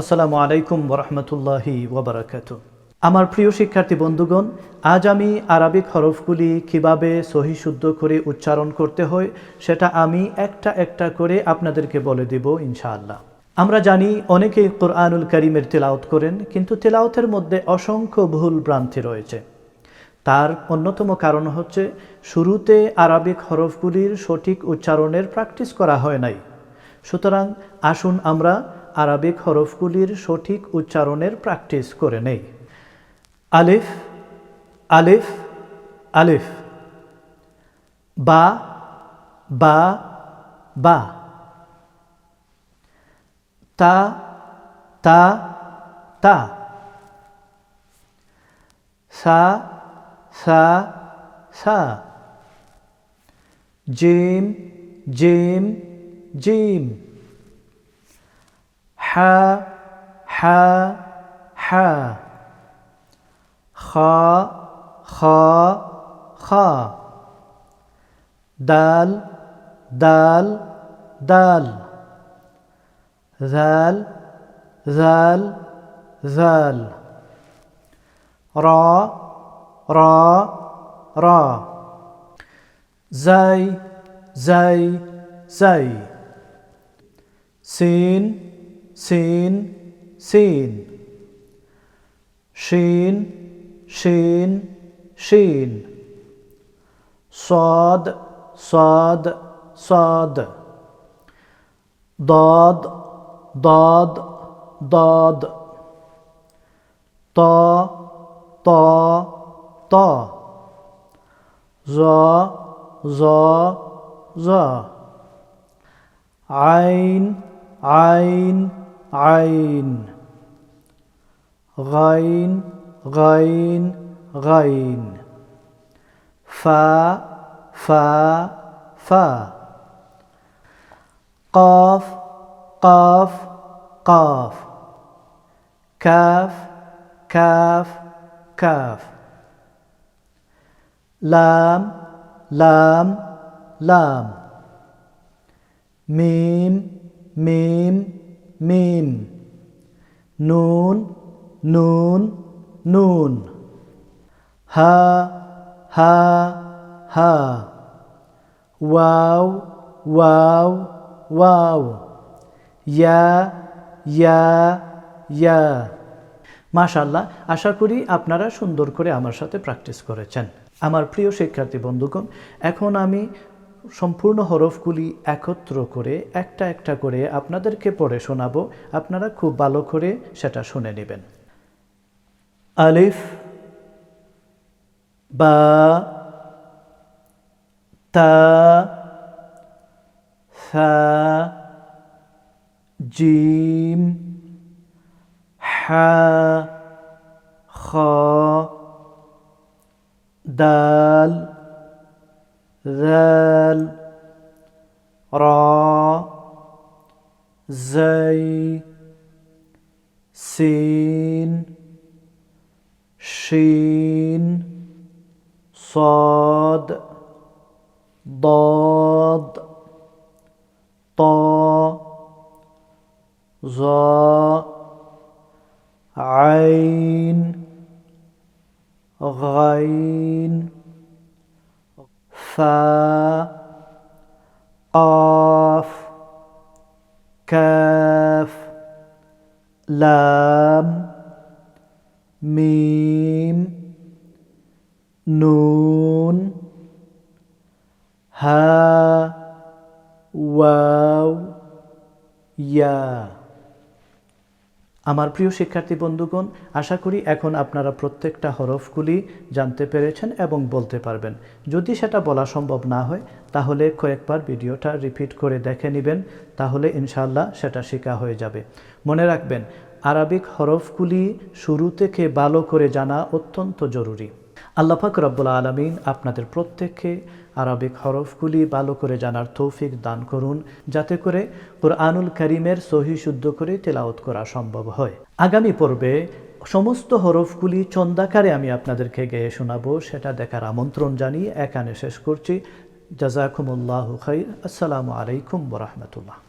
আসসালামু আলাইকুম ওরহমতুল্লাহি ওবরাকাত। আমার প্রিয় শিক্ষার্থী বন্ধুগণ, আজ আমি আরবিক হরফগুলি কীভাবে সহি শুদ্ধ করে উচ্চারণ করতে হয়, সেটা আমি একটা একটা করে আপনাদেরকে বলে দেব ইনশাআল্লাহ। আমরা জানি অনেকেই কোরআনুল করিমের তেলাওত করেন, কিন্তু তেলাওতের মধ্যে অসংখ্য ভুল ভ্রান্তি রয়েছে। তার অন্যতম কারণ হচ্ছে, শুরুতে আরবিক হরফগুলির সঠিক উচ্চারণের প্র্যাকটিস করা হয় নাই। সুতরাং আসুন আমরা আরবিক হরফগুলির সঠিক উচ্চারণের প্র্যাকটিস করে নেই। আলিফ আলিফ আলিফ। বা বা বা। তা তা তা। সা সা সা। জিম জিম জিম। حا حا حا. خا خا خا دال دال دال. ذال ذال ذال. را را را. زي زي زي سين seen, seen. Sheen, sheen, sheen. Sad, sad, sad. Dad, dad, dad. Ta, ta, ta. Za, za, za. Ein, ein, عين. غين غين غين. فا فا فا. قاف قاف قاف. كاف كاف كاف. لام لام لام. ميم ميم মিম নুন নুন নুন। হা হা হা। ওয়াও ওয়াও ওয়াও। ইয়া ইয়া ইয়া। মাশাল্লাহ আশা করি আপনারা সুন্দর করে আমার সাথে প্র্যাকটিস করেছেন। আমার প্রিয় শিক্ষার্থী বন্ধুগণ, এখন আমি সম্পূর্ণ হরফগুলি একত্র করে, একটা একটা করে আপনাদেরকে পড়ে শোনাবো। আপনারা খুব ভালো করে সেটা শুনে নেবেন। আলিফ, বা, তা, সা, জিম, হা, খ, দাল, রা را زي سين شين صاد ضاد طا ظا عين غين فا قاف كاف لام ميم نون ها واو يا আমার প্রিয় শিক্ষার্থী বন্ধুগণ, আশা করি এখন আপনারা প্রত্যেকটা হরফগুলি জানতে পেরেছেন এবং বলতে পারবেন। যদি সেটা বলা সম্ভব না হয়, তাহলে কয়েকবার ভিডিওটা রিপিট করে দেখে নেবেন, তাহলে ইনশাল্লাহ সেটা শেখা হয়ে যাবে। মনে রাখবেন, আরবিক হরফগুলি শুরু থেকে ভালো করে জানা অত্যন্ত জরুরি। আল্লাপাক রব্বুল আলমিন আপনাদের প্রত্যেককে আরবিক হরফগুলি ভালো করে জানার তৌফিক দান করুন, যাতে করে কোরআনুল করিমের সহি শুদ্ধ করে তেলাওত করা সম্ভব হয়। আগামী পর্বে সমস্ত হরফগুলি চন্দাকারে আমি আপনাদেরকে গেয়ে শোনাবো, সেটা দেখার আমন্ত্রণ জানিয়ে এখানে শেষ করছি। জাজাকুমুল্লাহ খাই আসসালামু আলাইকুম বরহমতুল্লাহ